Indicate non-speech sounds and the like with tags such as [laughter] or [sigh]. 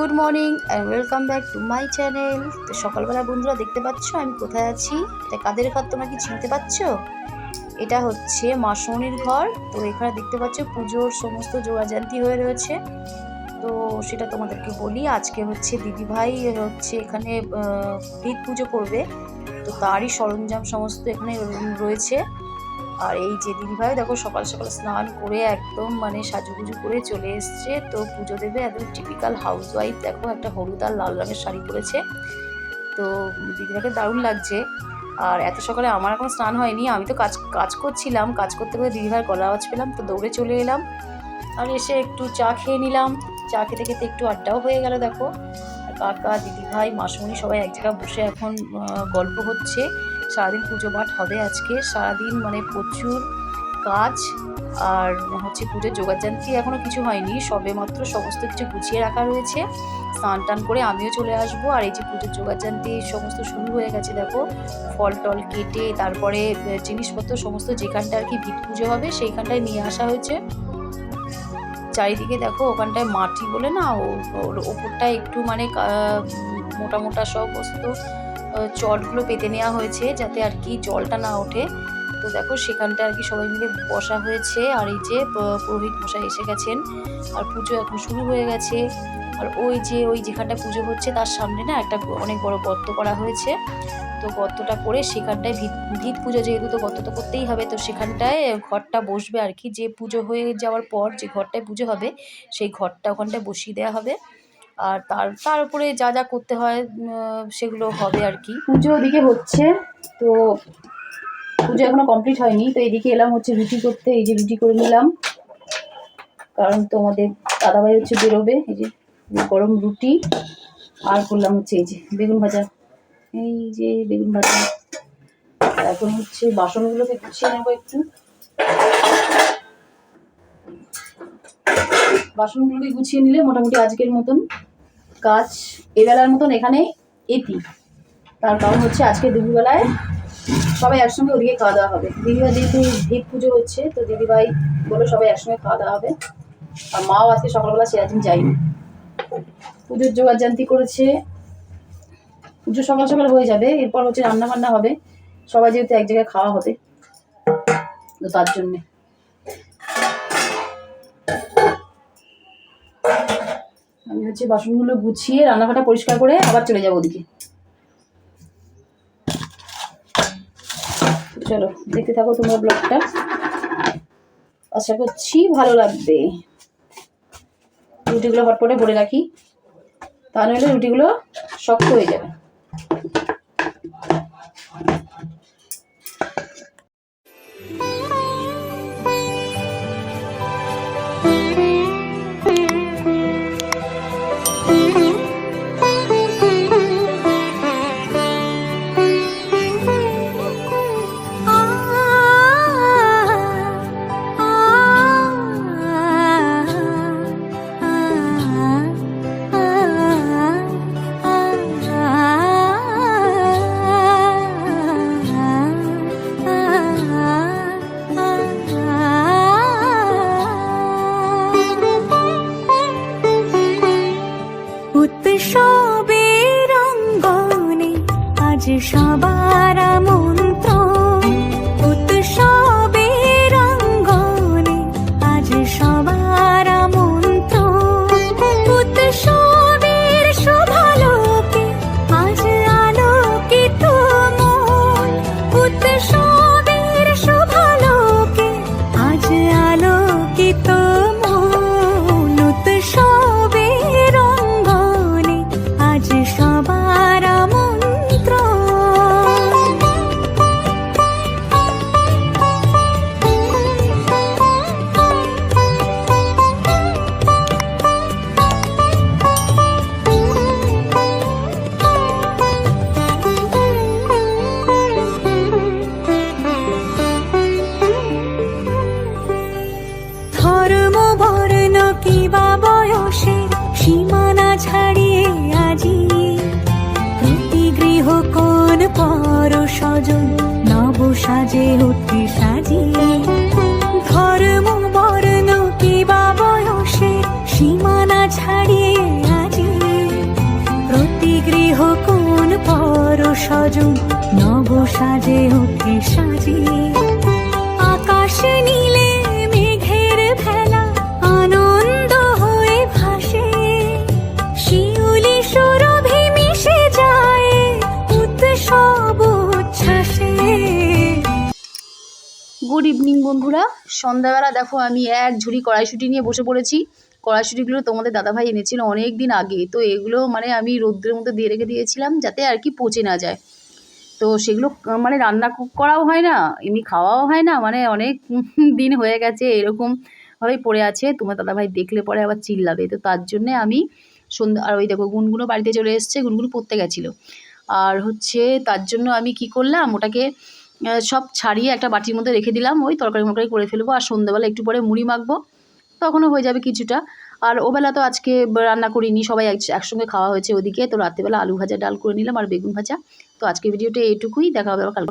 Good morning and welcome back to my channel তো সকালবেলা বন্ধুরা দেখতে পাচ্ছ আমি কোথায় আছি? তাই কাদের ঘর তোমরা কি চিনতে পারছ এটা হচ্ছে মাসনির ঘর। তো এখানে দেখতে পাচ্ছ পুজোর সমস্ত জোগাড়জান্তি হয়ে রয়েছে। তো সেটা তোমাদেরকে বলি, আজকে হচ্ছে দিদিভাই হচ্ছে এখানে ভিত পুজো করবে। তো তারই সরঞ্জাম সমস্ত এখানে রয়েছে। আর এই যে দিদিভাই, দেখো সকাল সকাল স্নান করে একদম মানে সাজুগুজু করে চলে এসছে। তো পুজো দেবে একদম টিপিক্যাল হাউস ওয়াইফ দেখো একটা হলুদ আর লাল রঙের শাড়ি পরেছে। তো দিদিভাইকে দারুণ লাগছে। আর এত সকালে আমার এখন স্নান হয়নি, আমি তো কাজ কাজ করছিলাম। কাজ করতে করতে দিদিভাইয়ের গলা আওয়াজ পেলাম, তো দৌড়ে চলে এলাম। আর এসে একটু চা খেয়ে নিলাম। চা খেতে খেতে একটু আড্ডাও হয়ে গেল, দেখো। কাকা, দিদিভাই, মাসমণি সবাই এক জায়গায় বসে এখন গল্প হচ্ছে। সারাদিন পুজো পাঠ হবে আজকে। সারাদিন মানে প্রচুর কাজ আর হচ্ছে পুজোর যোগাযান্তি এখনও কিছু হয়নি। সবে মাত্র সমস্ত কিছু গুছিয়ে রাখা রয়েছে। স্নান টান করে আমিও চলে আসব। আর এই যে পুজোর যোগাযান্তি সমস্ত শুরু হয়ে গেছে দেখো। ফল টল কেটে তারপরে জিনিসপত্র সমস্ত যেখানটা আর কি ভিত পুজো হবে সেইখানটায় নিয়ে আসা হয়েছে। চারিদিকে দেখো ওখানটায় মাটি বলে না ওপরটায় একটু মানে মোটা মোটা সমস্ত আহ, চটগুলো পেতে নেওয়া হয়েছে যাতে আর কি জলটা না ওঠে। তো দেখো সেখানটা আর কি সবাই মিলে বসা হয়েছে আর এই যে পুরোহিত মশাই এসে গেছেন। আর পুজো এখন শুরু হয়ে গেছে। আর ওই যে, ওই যেখানটা পুজো হচ্ছে তার সামনে না একটা অনেক বড় গর্ত করা হয়েছে। তো গর্তটা করে সেখানটায় ভিত ভিত পুজো যেহেতু তো গর্ত তো করতেই হবে, তো সেখানটায় ঘরটা বসবে আর কি। যে পুজো হয়ে যাওয়ার পর যে ঘরটায় পুজো হবে, সেই ঘরটা ওখানটায় বসিয়ে দেওয়া হবে। আর তার তার উপরে যা যা করতে হয় সেগুলো হবে আর কি। পুজো ওদিকে হচ্ছে, তো পুজো এখনও কমপ্লিট হয়নি, তো এদিকে এলাম হচ্ছে রুটি করতে, এই যে রুটি করে নিলাম। কারণ তোমাদের দাদাভাই হচ্ছে বেরোবে, এই যে গরম রুটি, আর করলাম হচ্ছে এই যে বেগুন ভাজা। এই যে বেগুন ভাজা। এখন হচ্ছে বাসনগুলোকে গুছিয়ে নেব একটু। বাসনগুলোকে গুছিয়ে নিলে মোটামুটি আজকের মতন। কাজ এবেলার মতন এখানে এটি। তার কারণ হচ্ছে আজকে দুপুরবেলায় সবাই একসঙ্গে ওদিকে খাওয়া দাওয়া হবে। দিদিভাই, যেহেতু ভিত পুজো হচ্ছে, তো দিদিভাই বলে সবাই একসঙ্গে খাওয়া দাওয়া হবে। আর মাও আজকে সকালবেলা সেরকম যায়নি। পুজোর জোগাড়জান্তি করেছে। পুজো সকাল সকাল হয়ে যাবে, এরপর হচ্ছে রান্না বান্না হবে। সবাই যেহেতু এক জায়গায় খাওয়া হবে, তো তার জন্যে। আমি হচ্ছে বাসনগুলো গুছিয়ে রান্নাঘরটা পরিষ্কার করে আবার চলে যাব ওদিকে। চলো, দেখতে থাকো তোমার ব্লগটা। আশা করছি ভালো লাগবে। রুটিগুলো হটপটে ভরে রাখি। তা নইলে রুটিগুলো শক্ত হয়ে যাবে। আজ সবার মন্ত্র সীমানা ছাড়িয়ে আজি প্রতি গৃহ কোন পর সজন নব সাজে। ওঠে সাজি আকাশে নীলে মেঘের ভেলা আনন্দ হয়ে ভাসে। শিউলি সুরভি মিশে যায়, উৎসব উচ্ছ্বাসে। গুড ইভিনিং বন্ধুরা। সন্ধ্যাবেলা দেখো আমি এক ঝুড়ি কড়াইশুটি নিয়ে বসে পড়েছি। কড়াইশুঁটিগুলো তোমাদের দাদাভাই এনেছিল অনেক দিন আগে। তো এগুলো মানে আমি রৌদ্রের মধ্যে দিয়ে রেখে দিয়েছিলাম যাতে আর কি পচে না যায়। তো সেগুলো মানে রান্না করাও হয় না, এমনি খাওয়াও হয় না মানে অনেক [laughs] দিন হয়ে গেছে এরকমভাবেই পড়ে আছে। তোমার দাদাভাই দেখলে পরে আবার চিল্লাবে। তো তার জন্যে আমি সন্ধ্যা আর ওই দেখো গুনগুনো বাড়িতে চলে এসছে, গুনগুনো পড়তে গেছিল। আর হচ্ছে তার জন্য আমি কি করলাম, ওটাকে সব ছাড়িয়ে একটা বাটির মধ্যে রেখে দিলাম, ওই তরকারি মরকারি করে ফেলব, আর সন্ধ্যাবেলা একটু পরে মুড়ি মাখবো। তখনও হয়ে যাবে কিছুটা। আর ওবেলা তো আজকে রান্না করিনি, সবাই একসঙ্গে খাওয়া হয়েছে ওদিকে। তো রাত্রেবেলা আলু ভাজা, ডাল করে নিলাম আর বেগুন ভাজা। তো আজকে ভিডিওটা এইটুকুই, দেখা হবে কালকে।